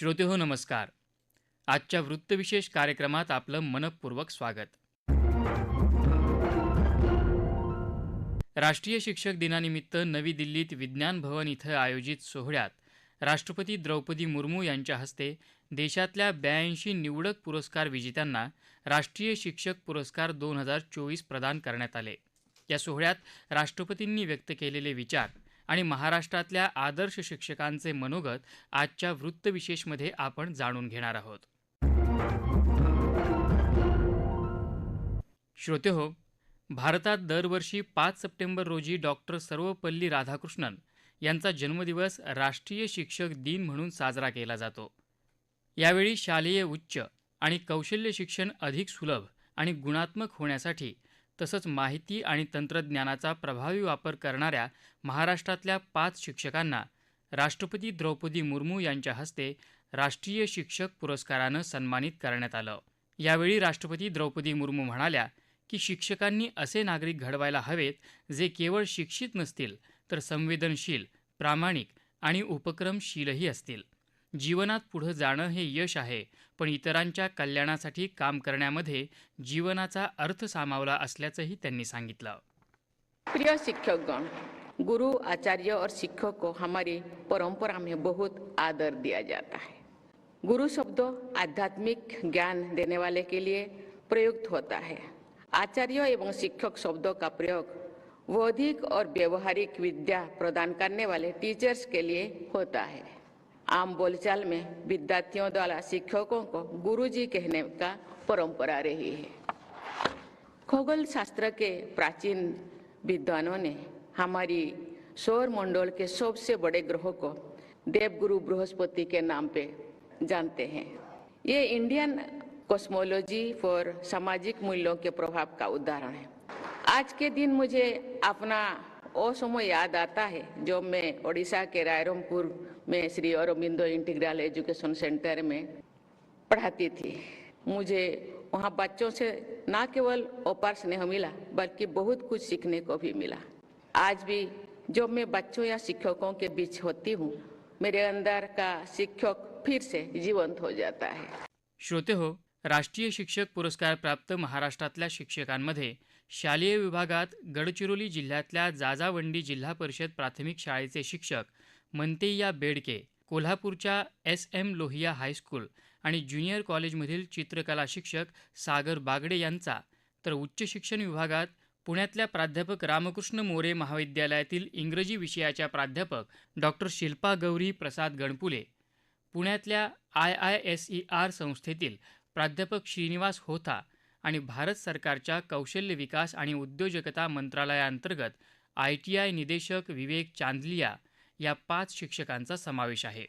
श्रोते हो नमस्कार. आजच्या वृत्तविशेष कार्यक्रमात आपलं मनपूर्वक स्वागत. राष्ट्रीय शिक्षक दिनानिमित्त नवी दिल्लीत विज्ञान भवन इथं आयोजित सोहळ्यात राष्ट्रपती द्रौपदी मुर्मू यांच्या हस्ते देशातल्या ब्याऐंशी निवडक पुरस्कार विजेत्यांना राष्ट्रीय शिक्षक पुरस्कार दोन हजार चोवीस प्रदान करण्यात आले. या सोहळ्यात राष्ट्रपतींनी व्यक्त केलेले विचार आणि महाराष्ट्रातल्या आदर्श शिक्षकांचे मनोगत आजच्या वृत्तविशेषमध्ये आपण जाणून घेणार आहोत. श्रोते हो भारतात दरवर्षी पाच सप्टेंबर रोजी डॉक्टर सर्वपल्ली राधाकृष्णन यांचा जन्मदिवस राष्ट्रीय शिक्षक दिन म्हणून साजरा केला जातो. यावेळी शालेय उच्च आणि कौशल्य शिक्षण अधिक सुलभ आणि गुणात्मक होण्यासाठी तसंच माहिती आणि तंत्रज्ञानाचा प्रभावी वापर करणाऱ्या महाराष्ट्रातल्या पाच शिक्षकांना राष्ट्रपती द्रौपदी मुर्मू यांच्या हस्ते राष्ट्रीय शिक्षक पुरस्कारानं सन्मानित करण्यात आलं. यावेळी राष्ट्रपती द्रौपदी मुर्मू म्हणाल्या की शिक्षकांनी असे नागरिक घडवायला हवेत जे केवळ शिक्षित नसतील तर संवेदनशील प्रामाणिक आणि उपक्रमशीलही असतील. जीवनात पुढं जाणं हे यश आहे पण इतरांच्या कल्याणासाठी काम करण्यामध्ये जीवनाचा अर्थ सामावला असल्याचंही त्यांनी सांगितलं. प्रिय शिक्षकगण गुरु आचार्य और शिक्षक को हमारी परंपरा में बहुत आदर दिया जाता है। गुरु शब्द आध्यात्मिक ज्ञान देने वाले के लिए प्रयुक्त होता है। आचार्य एवं शिक्षक शब्दों का प्रयोग बौद्धिक और व्यवहारिक विद्या प्रदान करने वाले टीचर्स के लिए होता है। आम बोलचाल में विद्यार्थियों द्वारा शिक्षकों को गुरुजी कहने का परंपरा रही है। खगोल शास्त्र के प्राचीन विद्वानों ने हमारी सौर मंडल के सबसे बड़े ग्रहों को देवगुरु बृहस्पति के नाम पे जानते हैं। ये इंडियन कॉस्मोलॉजी फॉर सामाजिक मूल्यों के प्रभाव का उदाहरण है। आज के दिन मुझे अपना वो समय याद आता है, जो मैं ओडिशा के रायरंगपुर में Shri Aurobindo integral education centre में पढ़ाती थी। मुझे वहाँ बच्चों से ना केवल अपार स्नेह मिला, बल्कि बहुत कुछ सीखने को भी मिला। आज भी जब मैं बच्चों या शिक्षकों के बीच होती हूँ, मेरे अंदर का शिक्षक फिर से जीवंत हो जाता है श्रोते हो। राष्ट्रीय शिक्षक पुरस्कारप्राप्त महाराष्ट्रातल्या शिक्षकांमध्ये शालेय विभागात गडचिरोली जिल्ह्यातल्या जाजावंडी जिल्हा परिषद प्राथमिक शाळेचे शिक्षक मंतेय्या बेडके कोल्हापूरच्या S M Lohia high school आणि ज्युनियर कॉलेजमधील चित्रकला शिक्षक सागर बागडे यांचा. तर उच्च शिक्षण विभागात पुण्यातल्या प्राध्यापक रामकृष्ण मोरे महाविद्यालयातील इंग्रजी विषयाच्या प्राध्यापक डॉक्टर शिल्पा गौरी प्रसाद गणपुले पुण्यातल्या I I S E R संस्थेतील प्राध्यापक श्रीनिवास होता आणि भारत सरकारच्या कौशल्य विकास आणि उद्योजकता मंत्रालयाअंतर्गत आय टी आय निदेशक विवेक चांदलिया या पाच शिक्षकांचा समावेश आहे.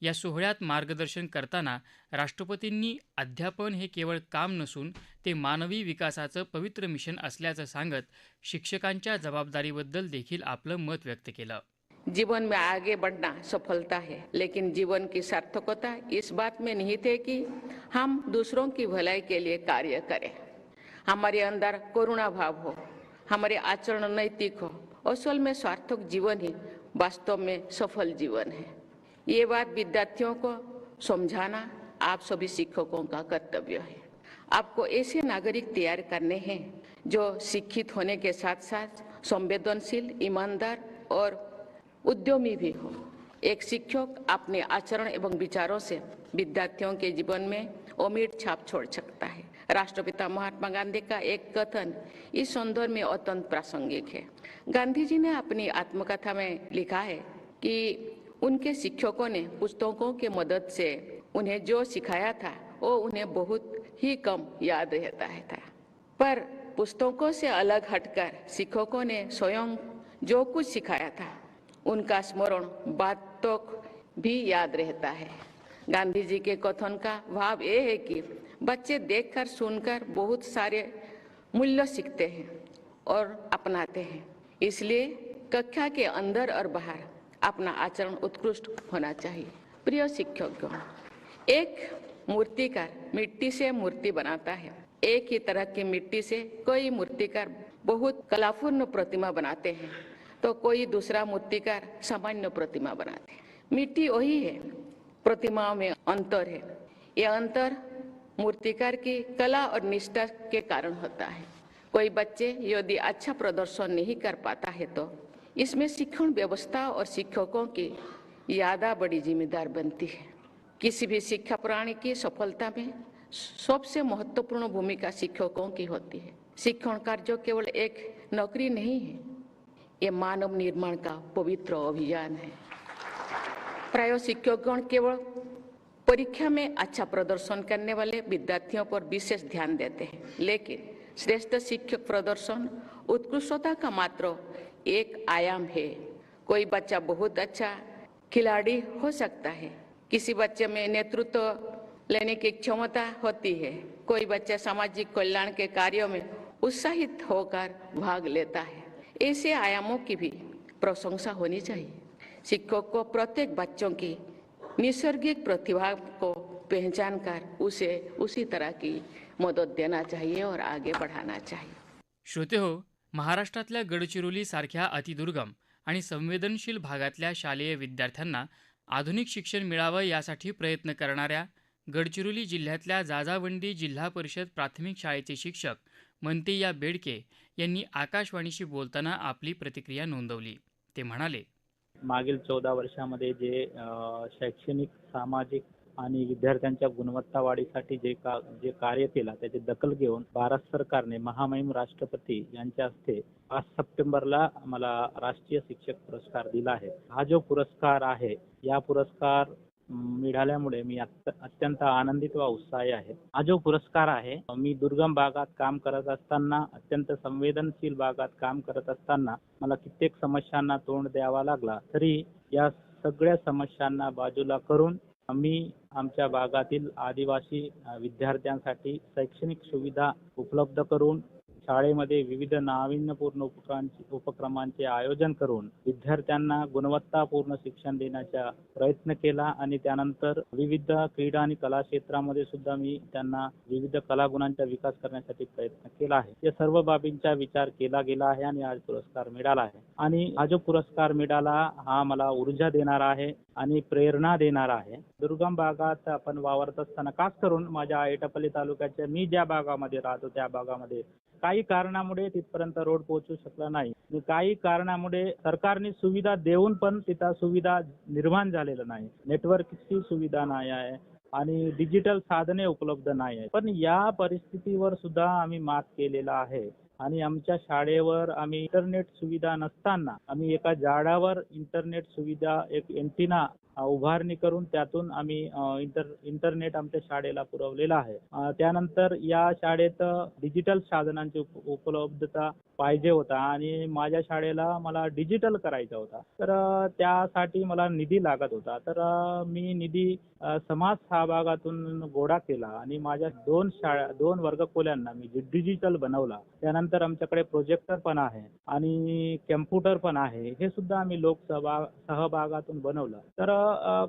या सोहळ्यात मार्गदर्शन करताना राष्ट्रपतींनी अध्यापन हे केवळ काम नसून ते मानवी विकासाचं पवित्र मिशन असल्याचं सांगत शिक्षकांच्या जबाबदारीबद्दल देखील आपलं मत व्यक्त केलं. जीवन में आगे बढ़ना सफलता है लेकिन जीवन की सार्थकता इस बात में निहित है कि हम दूसरों की भलाई के लिए कार्य करें। हमारे अंदर करुणा भाव हो, हमारे आचरण नैतिक हो, असल में सार्थक जीवन ही वास्तव में सफल जीवन है। ये बात विद्यार्थियों को समझाना आप सभी शिक्षकों का कर्तव्य है। आपको ऐसे नागरिक तैयार करने हैं जो शिक्षित होने के साथ साथ संवेदनशील, ईमानदार और उद्यमी भी हो। एक शिक्षक अपने आचरण एवं विचारों से विद्यार्थियों के जीवन में अमीर छाप छोड़ सकता है। राष्ट्रपिता महात्मा गांधी का एक कथन इस संदर्भ में अत्यंत प्रासंगिक है। गांधी जी ने अपनी आत्मकथा में लिखा है कि उनके शिक्षकों ने पुस्तकों के मदद से उन्हें जो सिखाया था, वो उन्हें बहुत ही कम याद रहता है था। पर पुस्तकों से अलग हटकर शिक्षकों ने स्वयं जो कुछ सिखाया था उनका स्मरण बात तक भी याद रहता है। गांधी जी के कथन का भाव ये है कि बच्चे देखकर सुनकर बहुत सारे मूल्य सीखते हैं और अपनाते हैं। इसलिए कक्षा के अंदर और बाहर अपना आचरण उत्कृष्ट होना चाहिए। प्रिय शिक्षकगण एक मूर्तिकार मिट्टी से मूर्ति बनाता है। एक ही तरह की मिट्टी से कई मूर्तिकार बहुत कलापूर्ण प्रतिमा बनाते हैं। तो कोई दूसरा मूर्तिकार सामान्य प्रतिमा बनाते मिट्टी वही है। प्रतिमाओं में अंतर है। यह अंतर मूर्तिकार की कला और निष्ठा के कारण होता है। कोई बच्चे यदि अच्छा प्रदर्शन नहीं कर पाता है तो इसमें शिक्षण व्यवस्था और शिक्षकों की ज़्यादा बड़ी जिम्मेदार बनती है। किसी भी शिक्षा प्रणाली की सफलता में सबसे महत्वपूर्ण भूमिका शिक्षकों की होती है। शिक्षण कार्य केवल एक नौकरी नहीं है ये मानव निर्माण का पवित्र अभियान है। प्राय शिक्षकगण केवल परीक्षा में अच्छा प्रदर्शन करने वाले विद्यार्थियों पर विशेष ध्यान देते हैं, लेकिन श्रेष्ठ शिक्षक प्रदर्शन, उत्कृष्टता का मात्र एक आयाम है। कोई बच्चा बहुत अच्छा खिलाड़ी हो सकता है। किसी बच्चे में नेतृत्व लेने की क्षमता होती है। कोई बच्चा सामाजिक कल्याण के कार्यों में उत्साहित होकर भाग लेता है। ऐसे आयामों की भी प्रशंसा होनी चाहिए शिक्षक को प्रत्येक बच्चों की नैसर्गिक प्रतिभा को पहचान कर उसे उसी तरह की मदद देना चाहिए और आगे बढ़ाना चाहिए श्रोते हो महाराष्ट्रातल्या गडचिरोली सारख्या अतिदुर्गम आणि संवेदनशील भागातल्या शालेय विद्यार्थ्यांना आधुनिक शिक्षण मिळावं यासाठी प्रयत्न करणाऱ्या गडचिरोली जिल्ह्यातल्या जाजावंडी जिल्हा परिषद प्राथमिक शाळेचे शिक्षक मनतेया बेडके यांनी आकाशवाणीशी बोलताना आपली प्रतिक्रिया नोंदवली. ते म्हणाले मागील चौदा वर्षामध्ये जे शैक्षणिक सामाजिक आणि विद्यार्थ्यांच्या गुणवत्ता वाढीसाठी जे का जे कार्य केला त्याची दखल घेऊन भारत सरकारने महामहिम राष्ट्रपती यांच्या हस्ते पाच सप्टेंबरला मला राष्ट्रीय शिक्षक पुरस्कार दिला आहे. हा जो पुरस्कार आहे या पुरस्कार मिळाल्यामुळे मी अत्य- अत्यंत आनंदित व उत्साही आहे. हा जो पुरस्कार आहे मी दुर्गम भागात काम करत असताना अत्यंत संवेदनशील भागात काम करत असताना मला कित्येक समस्यांना तोंड द्यावा लागला. तरी या सगळ्या समस्यांना बाजूला करून आम्ही आमच्या भागातील आदिवासी विद्यार्थ्यांसाठी शैक्षणिक सुविधा उपलब्ध करून शाळेमध्ये विविध नाविन्यपूर्ण उपक्रमांचे उपक्रमांचे आयोजन करून विद्यार्थ्यांना गुणवत्तापूर्ण शिक्षण देण्याचा प्रयत्न केला आणि त्यानंतर विविध क्रीडा आणि कला क्षेत्रामध्ये सुद्धा मी त्यांना विविध कलागुणांचा विकास करण्यासाठी प्रयत्न केला आहे. या सर्व बाबींचा विचार केला गेला आहे आणि आज पुरस्कार मिळाला आहे. आणि हा जो पुरस्कार मिळाला हा मला ऊर्जा देणारा आहे. आणि प्रेरणा देणारा आहे. दुर्गम भागात आपण वावरत असताना खास करून माझ्या एटापल्ली तालुक्याच्या मी ज्या भागामध्ये राहतो त्या भागामध्ये काही कारणामुळे तिथपर्यंत रोड पोहोचू शकला नाही. काही कारणामुळे सरकारने सुविधा देऊन पण तिथं सुविधा निर्माण झालेलं नाही. नेटवर्कची सुविधा नाही आहे आणि डिजिटल साधने उपलब्ध नाही आहेत. पण या परिस्थितीवर सुद्धा आम्ही मात केलेला आहे. आणि आमच्या शाळेवर आम्ही इंटरनेट सुविधा नसताना आम्ही एका झाडावर इंटरनेट सुविधा एक एंटिना उभारणी करून त्यातून आम्ही इंटर इंटरनेट आमच्या शाळेला पुरवलेला आहे. त्यानंतर या शाळेत डिजिटल साधनांची उपलब्धता पाहिजे होता आणि माझ्या शाळेला मला डिजिटल करायचा होता. तर त्यासाठी मला निधी लागत होता. तर मी निधी समाज सहभागातून गोळा केला आणि माझ्या दोन शाळा दोन वर्गखोल्यांना मी डिजिटल बनवला. त्यानंतर आमच्याकडे प्रोजेक्टर पण आहे आणि कॅम्प्युटर पण आहे. हे सुद्धा आम्ही लोकसभा सहभागातून बनवलं. तर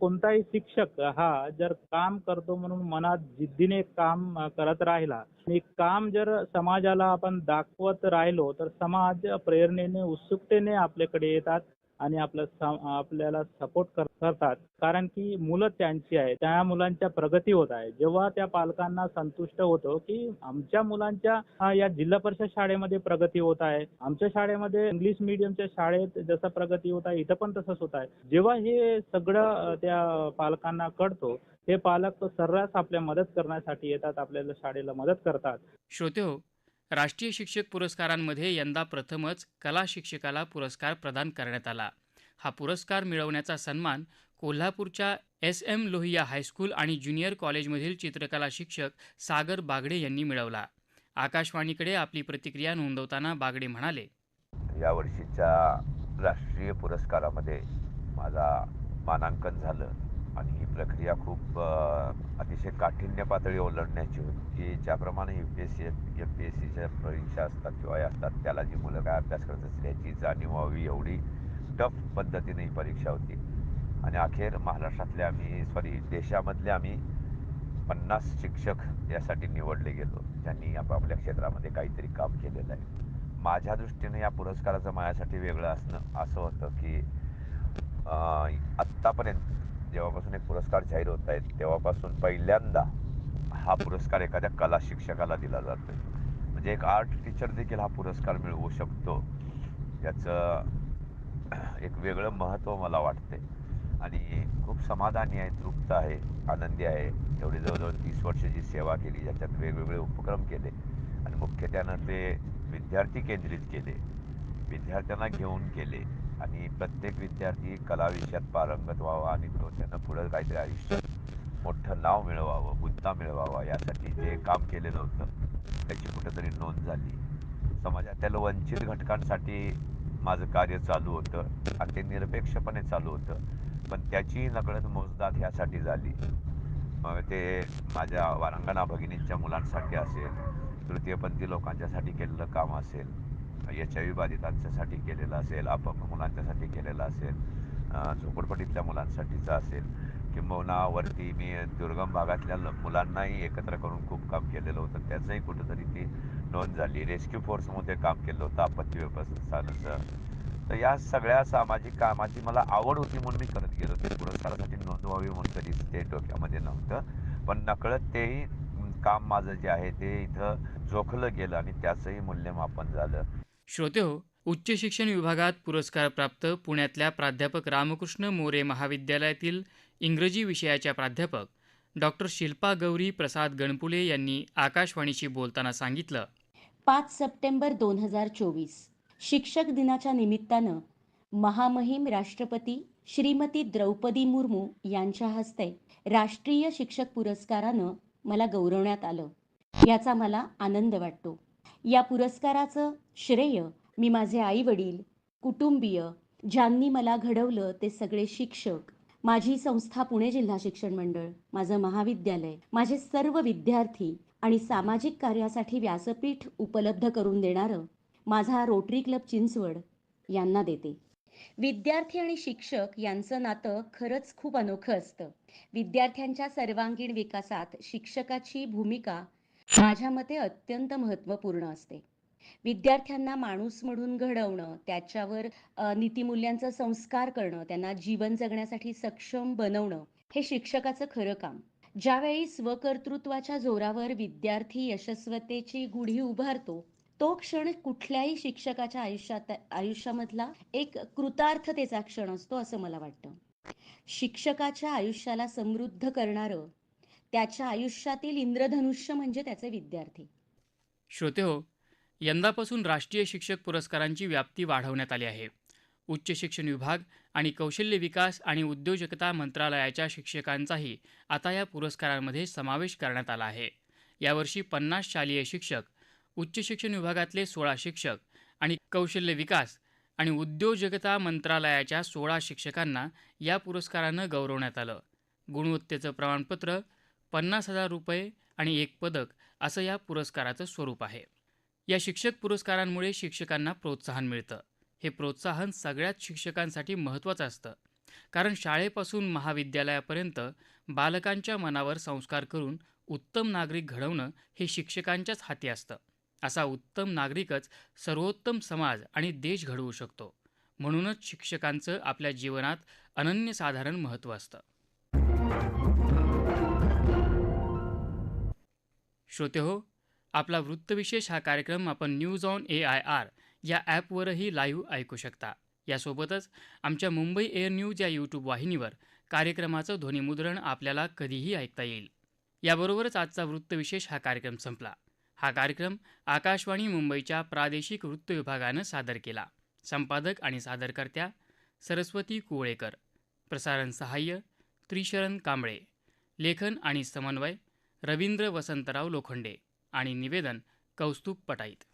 कोणताही शिक्षक हा जर काम करतो म्हणून मनात जिद्दीने काम करत राहिला आणि काम जर समाजाला आपण दाखवत राहिलो तर समाज प्रेरणेने उत्सुकतेने आपल्याकडे येतात. आणि आपलं आपल्याला सपोर्ट करतात. कारण की मुलं त्यांची आहे त्या मुलांच्या प्रगती होत आहे. जेव्हा त्या पालकांना संतुष्ट होतो की आमच्या मुलांच्या या जिल्हा परिषद शाळेमध्ये प्रगती होत आहे. आमच्या शाळेमध्ये इंग्लिश मिडियमच्या शाळेत जसं प्रगती होत आहे इथं पण तसंच होत आहे. जेव्हा हे सगळं त्या पालकांना कळतो हे पालक सर्रास आपल्या मदत करण्यासाठी येतात आपल्याला शाळेला मदत करतात. श्रोते हो राष्ट्रीय शिक्षक पुरस्कारांमध्ये यंदा प्रथमच कला शिक्षकाला पुरस्कार प्रदान करण्यात आला. हा पुरस्कार मिळवण्याचा सन्मान कोल्हापूरच्या S M Lohia high school आणि ज्युनियर कॉलेजमधील चित्रकला शिक्षक सागर बागडे यांनी मिळवला. आकाशवाणीकडे आपली प्रतिक्रिया नोंदवताना बागडे म्हणाले यावर्षीच्या राष्ट्रीय पुरस्कारामध्ये माझा मानांकन झालं. आणि ही प्रक्रिया खूप अतिशय काठिण्य पातळी ओलांडण्याची होती. की ज्याप्रमाणे U P S C M P S सीच्या परीक्षा असतात किंवा असतात त्याला जी मुलं काय अभ्यास करत असतील याची जाणीव व्हावी एवढी टफ पद्धतीने ही परीक्षा होती. आणि अखेर महाराष्ट्रातले आम्ही सॉरी देशामधले आम्ही पन्नास शिक्षक यासाठी निवडले गेलो. ज्यांनी आपापल्या क्षेत्रामध्ये काहीतरी काम केलेलं आहे. माझ्या दृष्टीने या पुरस्काराचं माझ्यासाठी वेगळं असणं असं होतं की आत्तापर्यंत जेव्हापासून एक पुरस्कार जाहीर होत आहेत तेव्हापासून पहिल्यांदा हा पुरस्कार एखाद्या कला शिक्षकाला दिला जातोय. म्हणजे एक आर्ट टीचर देखील हा पुरस्कार मिळवू शकतो. याचं एक वेगळं महत्त्व मला वाटते आणि खूप समाधानी आहे तृप्त आहे आनंदी आहे. एवढी जवळजवळ तीस वर्षाची सेवा केली ज्याच्यात वेगवेगळे उपक्रम केले आणि मुख्यत्यानं ते विद्यार्थी केंद्रित केले. विद्यार्थ्यांना घेऊन केले आणि प्रत्येक विद्यार्थी कला विषयात पारंगत व्हावा आणि तो त्यानं पुढं काहीतरी आयुष्यात मोठं नाव मिळवावं हुद्दा मिळवावा यासाठी जे काम केलेलं होतं त्याची कुठंतरी नोंद झाली. समाजातील वंचित घटकांसाठी माझं कार्य चालू होतं. आणि ते निरपेक्षपणे चालू होतं. पण त्याची नकळत मोजदाद ह्यासाठी झाली. मग ते माझ्या वारंगणा भगिनींच्या मुलांसाठी असेल तृतीयपंथी लोकांच्यासाठी केलेलं काम असेल एच आय व्ही बाधितांच्यासाठी केलेलं असेल अपंग मुलांच्यासाठी केलेलं असेल झोपडपट्टीतल्या मुलांसाठीचं असेल किंबहुना वरती मी दुर्गम भागातल्या ल- मुलांनाही एकत्र करून खूप काम केलेलं होतं. त्याचंही कुठंतरी ती नोंद झाली. रेस्क्यू फोर्समध्ये काम केलं होतं आपत्ती व्यवस्थानाचं तर या सगळ्या सामाजिक कामाची मला आवड होती म्हणून मी करत गेलो ते पुरस्कारासाठी नोंद व्हावी म्हणून कधीच ते डोक्यामध्ये नव्हतं. पण नकळत तेही काम माझं जे आहे ते इथं जोखलं गेलं आणि त्याचंही मूल्यमापन झालं. श्रोते हो उच्च शिक्षण विभागात पुरस्कारप्राप्त पुण्यातल्या प्राध्यापक रामकृष्ण मोरे महाविद्यालयातील इंग्रजी विषयाच्या प्राध्यापक डॉक्टर शिल्पा गौरी प्रसाद गणपुले यांनी आकाशवाणीशी बोलताना सांगितलं. पाच सप्टेंबर दोन हजार चोवीस शिक्षक दिनाच्या निमित्तानं महामहिम राष्ट्रपती श्रीमती द्रौपदी मुर्मू यांच्या हस्ते राष्ट्रीय शिक्षक पुरस्कारानं मला गौरवण्यात आलं. याचा मला आनंद वाटतो. या पुरस्काराचं श्रेय मी माझे आई वडील कुटुंबीय ज्यांनी मला घडवलं ते सगळे शिक्षक माझी संस्था पुणे जिल्हा शिक्षण मंडळ माझं महाविद्यालय माझे सर्व विद्यार्थी आणि सामाजिक कार्यासाठी व्यासपीठ उपलब्ध करून देणारं माझा रोटरी क्लब चिंचवड यांना देते. विद्यार्थी आणि शिक्षक यांचं नातं खरंच खूप अनोखं असतं. विद्यार्थ्यांच्या सर्वांगीण विकासात शिक्षकाची भूमिका माझ्या मते अत्यंत महत्त्वपूर्ण असते. विद्यार्थ्यांना माणूस म्हणून घडवणं त्याच्यावर नीतिमूल्यांचा संस्कार करणं त्यांना जीवन जगण्यासाठी सक्षम बनवणं हे शिक्षकाचं खरं काम. ज्यावेळी स्वकर्तृत्वाच्या जोरावर विद्यार्थी यशस्वतेची गुढी उभारतो तो क्षण कुठल्याही शिक्षकाच्या आयुष्यात आयुष्यामधला एक कृतार्थतेचा क्षण असतो असं मला वाटतं. शिक्षकाच्या आयुष्याला समृद्ध करणारं त्याच्या आयुष्यातील इंद्रधनुष्य म्हणजे त्याचे विद्यार्थी. श्रोते हो यंदापासून राष्ट्रीय शिक्षक पुरस्कारांची व्याप्ती वाढवण्यात आली आहे. उच्च शिक्षण विभाग आणि कौशल्य विकास आणि उद्योजकता मंत्रालयाच्या शिक्षकांचाही आता या पुरस्कारांमध्ये समावेश करण्यात आला आहे. यावर्षी पन्नास शालेय शिक्षक उच्च शिक्षण विभागातले सोळा शिक्षक आणि कौशल्य विकास आणि उद्योजकता मंत्रालयाच्या सोळा शिक्षकांना या पुरस्कारानं गौरवण्यात आलं. गुणवत्तेचं प्रमाणपत्र पन्नास हजार रुपये आणि एक पदक असं या पुरस्काराचं स्वरूप आहे. या शिक्षक पुरस्कारांमुळे शिक्षकांना प्रोत्साहन मिळतं. हे प्रोत्साहन सगळ्याच शिक्षकांसाठी महत्त्वाचं असतं. कारण शाळेपासून महाविद्यालयापर्यंत बालकांच्या मनावर संस्कार करून उत्तम नागरिक घडवणं हे शिक्षकांच्याच हाती असतं. असा उत्तम नागरिकच सर्वोत्तम समाज आणि देश घडवू शकतो. म्हणूनच शिक्षकांचं आपल्या जीवनात अनन्यसाधारण महत्त्व असतं. श्रोते हो आपला वृत्तविशेष हा कार्यक्रम आपण news on A I R या ॲपवरही लाईव्ह ऐकू शकता. यासोबतच आमच्या मुंबई एअर न्यूज या यूट्यूब वाहिनीवर कार्यक्रमाचं ध्वनिमुद्रण आपल्याला कधीही ऐकता येईल. याबरोबरच आजचा वृत्तविशेष हा कार्यक्रम संपला. हा कार्यक्रम आकाशवाणी मुंबईच्या प्रादेशिक वृत्त विभागानं सादर केला. संपादक आणि सादरकर्त्या सरस्वती कुवळेकर. प्रसारण सहाय्य त्रिशरण कांबळे. लेखन आणि समन्वय रवींद्र वसंतराव लोखंडे आणि निवेदन कौस्तुभ पटाईत.